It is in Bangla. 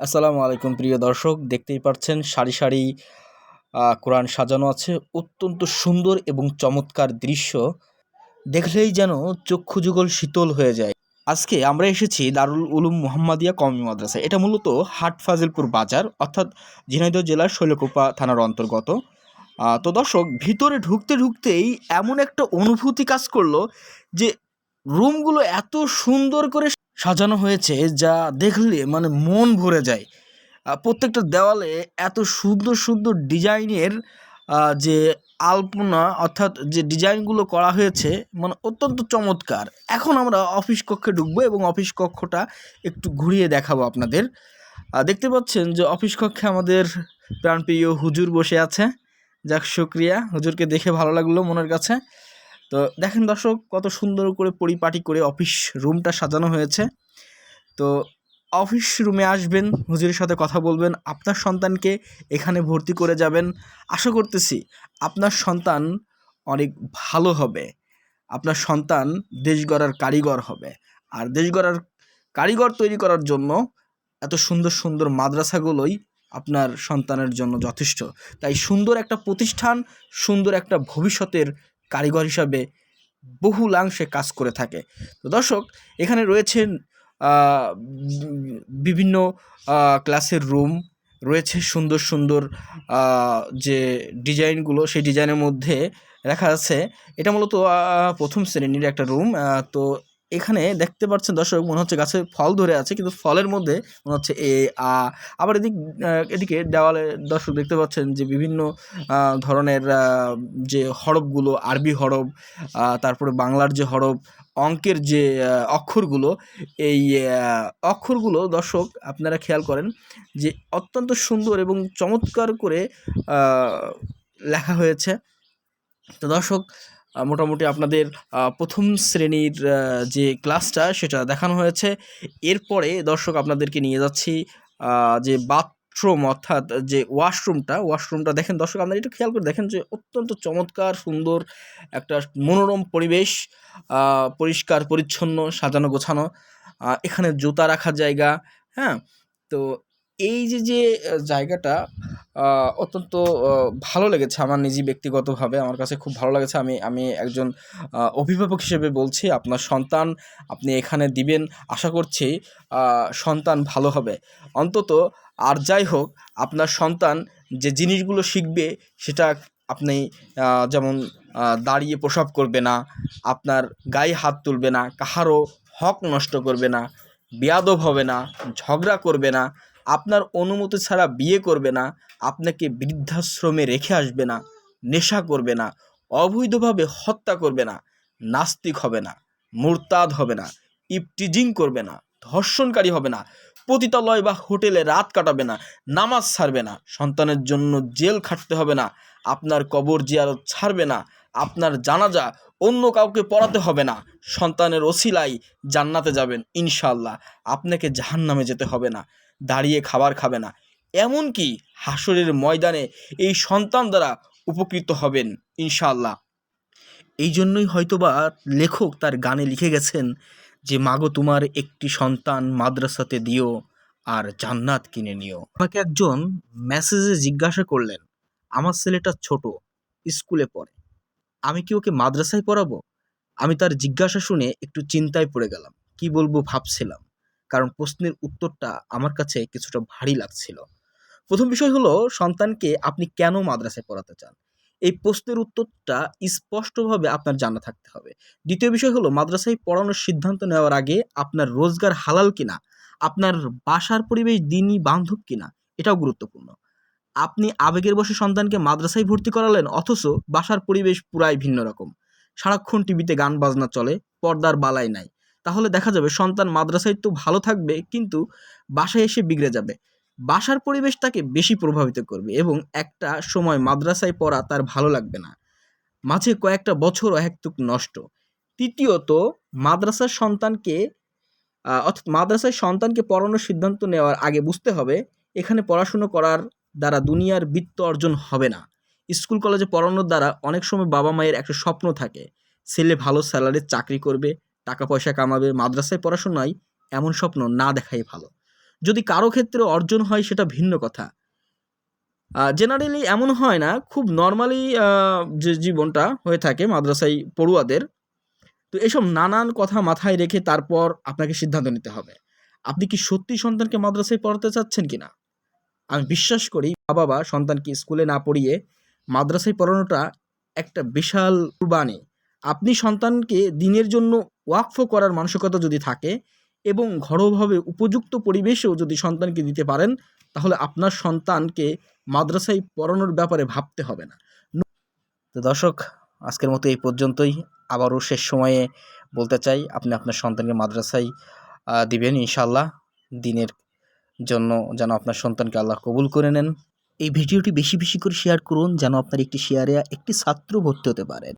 আসসালামু আলাইকুম, প্রিয় দর্শক। দেখতেই পাচ্ছেন, সারি সারি কোরআন সাজানো আছে। অত্যন্ত সুন্দর এবং চমৎকার দৃশ্য। দেখলেই যেন চক্ষু যুগল শীতল হয়ে যায়। আজকে আমরা এসেছি দারুল উলুম মোহাম্মদিয়া কমি মাদ্রাসা এটা মূলত হাট ফাজিলপুর বাজার, অর্থাৎ ঝিনাইদহ জেলার শৈলকুপা থানার অন্তর্গত। তো দর্শক, ভিতরে ঢুকতে ঢুকতেই এমন একটা অনুভূতি কাজ করল যে, রুমগুলো এত সুন্দর করে সাজানো হয়েছে যা দেখলে মানে মন ভরে যায়। প্রত্যেকটা দেওয়ালে এত সুন্দর সুন্দর ডিজাইনের যে আলপনা অর্থাৎ যে ডিজাইনগুলো করা হয়েছে মানে অত্যন্ত চমৎকার। এখন আমরা অফিস কক্ষে ঢুকবো এবং অফিস কক্ষটা একটু ঘুরিয়ে দেখাবো আপনাদের। দেখতে পাচ্ছেন যে অফিস কক্ষে আমাদের প্রাণপ্রিয় হুজুর বসে আছে। যাক, শুক্রিয়া। হুজুরকে দেখে ভালো লাগল মনের কাছে। তো দেখেন দর্শক, কত সুন্দর করে পরিপাটি করে অফিস রুমটা সাজানো হয়েছে। তো অফিস রুমে আসবেন, হুজুরের সাথে কথা বলবেন, আপনার সন্তানকে এখানে ভর্তি করে যাবেন। আশা করতেছি আপনার সন্তান অনেক ভালো হবে। আপনার সন্তান দেশ গড়ার কারিগর হবে। আর দেশ গড়ার কারিগর তৈরি করার জন্য এত সুন্দর সুন্দর মাদ্রাসাগুলোই আপনার সন্তানের জন্য যথেষ্ট। তাই সুন্দর একটা প্রতিষ্ঠান, সুন্দর একটা ভবিষ্যতের কারিগর হিসাবে বহুলাংশে কাজ করে থাকে। তো দর্শক, এখানে রয়েছেন বিভিন্ন ক্লাসের রুম, রয়েছে সুন্দর সুন্দর যে ডিজাইনগুলো, সেই ডিজাইনের মধ্যে রাখা আছে, এটা মূলত প্রথম শ্রেণির একটা রুম তো এখানে দেখতে পাচ্ছেন দর্শক, মনে হচ্ছে গাছে ফল ধরে আছে, কিন্তু ফলের মধ্যে মনে হচ্ছে এ, আ। আবার এদিক এদিকে দেওয়ালে দর্শক দেখতে পাচ্ছেন যে বিভিন্ন ধরনের যে হরফগুলো, আরবি হরফ তারপরে বাংলার যে হরফ, অঙ্কের যে অক্ষরগুলো, এই অক্ষরগুলো দর্শক আপনারা খেয়াল করেন যে অত্যন্ত সুন্দর এবং চমৎকার করে লেখা হয়েছে। তো দর্শক মোটামুটি আপনাদের প্রথম শ্রেণির যে ক্লাসটা সেটা দেখানো হয়েছে। এরপরে দর্শক আপনাদেরকে নিয়ে যাচ্ছি যে বাথরুম অর্থাৎ যে ওয়াশরুমটা ওয়াশরুমটা দেখেন দর্শক আপনারা একটু খেয়াল করে দেখেন যে অত্যন্ত চমৎকার, সুন্দর একটা মনোরম পরিবেশ পরিষ্কার, পরিচ্ছন্ন, সাজানো, গোছানো। এখানে জুতা রাখার জায়গা হ্যাঁ? তো এই যে যে জায়গাটা অত্যন্ত ভালো লেগেছে আমার নিজে ব্যক্তিগতভাবে। আমার কাছে খুব ভালো লেগেছে। আমি আমি একজন অভিভাবক হিসেবে বলছি, আপনার সন্তান আপনি এখানে দিবেন। আশা করছি সন্তান ভালো হবে। অন্তত, আর যাই হোক, আপনার সন্তান যে জিনিসগুলো শিখবে, সেটা আপনি যেমন দাঁড়িয়ে প্রসব করবে না, আপনার গায়ে হাত তুলবে না, কাহারও হক নষ্ট করবে না, বেয়াদব হবে না, ঝগড়া করবে না আপনার অনুমতি ছাড়া বিয়ে করবে না, আপনাকে বৃদ্ধাশ্রমে রেখে আসবে না, নেশা করবে না, অবৈধভাবে হত্যা করবে না, নাস্তিক হবে না, মুরতাদ হবে না, ইপটিজিং করবে না, ধর্ষণকারী হবে না, পতিতালয় বা হোটেলে রাত কাটাবে না, নামাজ ছাড়বে না, সন্তানের জন্য জেল খাটতে হবে না, আপনার কবর জিয়ারত ছাড়বে না, আপনার জানাজা অন্য কাউকে পড়াতে হবে না। সন্তানের ওসিলাই জান্নাতে যাবেন ইনশাল্লাহ আপনাকে জাহান্নামে যেতে হবে না, দাঁড়িয়ে খাবার খাবে না। এমনকি হাসরের ময়দানে এই সন্তান দ্বারা উপকৃত হবেন ইনশাল্লাহ এই জন্যই হয়তোবা লেখক তার গানে লিখে গেছেন যে, মাগো, তোমার একটি সন্তান মাদ্রাসাতে দিও আর জান্নাত কিনে নিও। আমাকে একজন মেসেজে জিজ্ঞাসা করলেন, আমার ছেলেটা ছোট, স্কুলে পড়ে। আমি কি ওকে মাদ্রাসায় পড়াবো? আমি তার জিজ্ঞাসা শুনে একটু চিন্তায় পড়ে গেলাম। কি বলব ভাবছিলাম, কারণ প্রশ্নের উত্তরটা আমার কাছে কিছুটা ভারী লাগছিল। প্রথম বিষয় হলো, সন্তানকে আপনি কেন মাদ্রাসায় পড়াতে চান? এই প্রশ্নের উত্তরটা স্পষ্টভাবে আপনার জানা থাকতে হবে। দ্বিতীয় বিষয় হলো, মাদ্রাসায় পড়ানোর সিদ্ধান্ত নেওয়ার আগে আপনার রোজগার হালাল কিনা? আপনার বাসার পরিবেশ, দিনই বান্ধব কিনা? এটাও গুরুত্বপূর্ণ। আপনি আবেগের বসে সন্তানকে মাদ্রাসায় ভর্তি করালেন, অথচ বাসার পরিবেশ পুরাই ভিন্ন রকম। সারাক্ষণ টিভিতে গান বাজনা চলে, পর্দার বালাই নাই। তাহলে দেখা যাবে সন্তান মাদ্রাসায় তো ভালো থাকবে, কিন্তু বাসায় এসে বিগড়ে যাবে। বাসার পরিবেশ তাকে বেশি প্রভাবিত করবে এবং একটা সময় মাদ্রাসায় পড়া তার ভালো লাগবে না। মাঝে কয়েকটা বছর একটুক নষ্ট। তৃতীয়ত, মাদ্রাসার সন্তানকে অর্থাৎ মাদ্রাসায় সন্তানকে পড়ানোর সিদ্ধান্ত নেওয়ার আগে বুঝতে হবে, এখানে পড়াশুনো করার দ্বারা দুনিয়ার বৃত্ত অর্জন হবে না। স্কুল, কলেজে পড়ানোর দ্বারা অনেক সময় বাবা মায়ের একটা স্বপ্ন থাকে। ছেলে ভালো স্যালারির চাকরি করবে, টাকা পয়সা কামাবে, মাদ্রাসায় পড়াশোনায় এমন স্বপ্ন না দেখাই ভালো। যদি কারও ক্ষেত্রে অর্জন হয় সেটা ভিন্ন কথা। জেনারেলি এমন হয় না, খুব নর্মালি যে জীবনটা হয়ে থাকে মাদ্রাসায় পড়ুয়াদের, তো এসব নানান কথা মাথায় রেখে তারপর আপনাকে সিদ্ধান্ত নিতে হবে। আপনি কি সত্যি সন্তানকে মাদ্রাসায় পড়াতে চাচ্ছেন কিনা? আমি বিশ্বাস করি মা বাবা সন্তানকে স্কুলে না পড়িয়ে মাদ্রাসায় পড়ানোটা একটা বিশাল কুরবানি। আপনি সন্তানকে দিনের জন্য ওয়াকফ করার মানসিকতা যদি থাকে এবং ঘরোয়াভাবে উপযুক্ত পরিবেশেও যদি সন্তানকে দিতে পারেন, তাহলে আপনার সন্তানকে মাদ্রাসায় পড়ানোর ব্যাপারে ভাবতে হবে না। তো দর্শক, আজকের মতো এই পর্যন্তই। আবারও শেষ সময়ে বলতে চাই, আপনি আপনার সন্তানকে মাদ্রাসায় দিবেন ইনশাল্লাহ দিনের জন্য যেন আপনার সন্তানকে আল্লাহ কবুল করে নেন। এই ভিডিওটি বেশি বেশি করে শেয়ার করুন, যেন আপনার একটি শেয়ারে একটি ছাত্র ভর্তি হতে পারে।